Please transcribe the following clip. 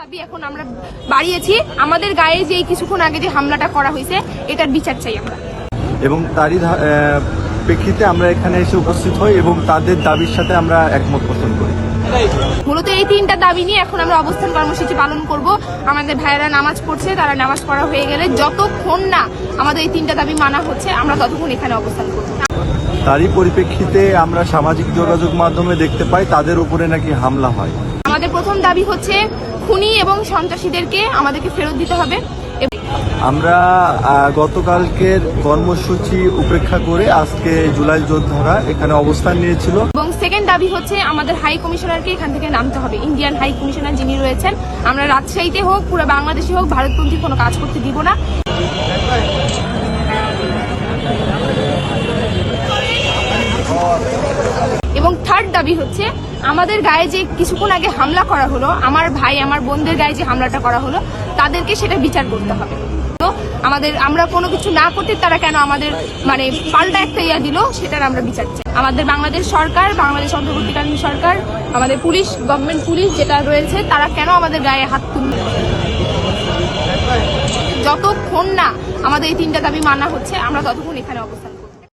দাবি এখন আমরা বাড়িয়েছি। আমাদের গায়ে যে কিছুক্ষণ আগে যে হামলাটা করা হয়েছে এটার বিচার চাই আমরা। এবং তারই প্রেক্ষিতে আমরা এখানে এসে উপস্থিত হই এবং তাদের দাবির সাথে আমরা একমত পোষণ করি। মূলত এই তিনটা দাবি নিয়ে এখন আমরা অবস্থান কর্মসূচি পালন করব। আমাদের ভাইয়েরা নামাজ পড়ছে তারা নামাজ পড়া হয়ে গেলে যতক্ষণ না আমাদের এই তিনটা দাবি মানা হচ্ছে আমরা ততক্ষণ এখানে অবস্থান করব। তারই পরিপ্রেক্ষিতে আমরা সামাজিক যোগাযোগ মাধ্যমে দেখতে পাই তাদের উপরে নাকি হামলা হয়। আমাদের প্রথম দাবি হচ্ছে খুনি এবং সন্ত্রাসীদেরকে আমাদেরকে ফেরত দিতে হবে। আমরা গতকালকের কর্মসূচি উপেক্ষা করে আজকে জুলাই যোদ্ধারা এখানে অবস্থান নিয়েছিল। এবং সেকেন্ড দাবি হচ্ছে আমাদের হাই কমিশনারকে এখান থেকে নামতে হবে। ইন্ডিয়ান হাই কমিশনার যিনি রয়েছেন আমরা রাজশাহীতে হোক পুরো বাংলাদেশে হোক ভারতপন্থী কোনো কাজ করতে দিব না এবং থার্ড দাবি হচ্ছে, আমাদের গায়ে যে কিছুক্ষণ আগে হামলা করা হলো, আমার ভাই, আমার বোনদের গায়ে যে হামলাটা করা হলো, তাদেরকে সেটা বিচার করতে হবে। তো আমাদের, আমরা কোনো কিছু না করতে তারা কেন আমাদের মানে পাল্টা একটা ইয়া দিল, সেটার আমরা বিচার চাই। আমাদের বাংলাদেশ সরকার, বাংলাদেশ অন্তর্বর্তীকালীন সরকার, আমাদের পুলিশ গভর্নমেন্ট পুলিশ যেটা রয়েছে, তারা কেন আমাদের গায়ে হাত তুলবে যতক্ষণ না আমাদের এই তিনটা দাবি মানা হচ্ছে, আমরা ততক্ষণ এখানে অবস্থান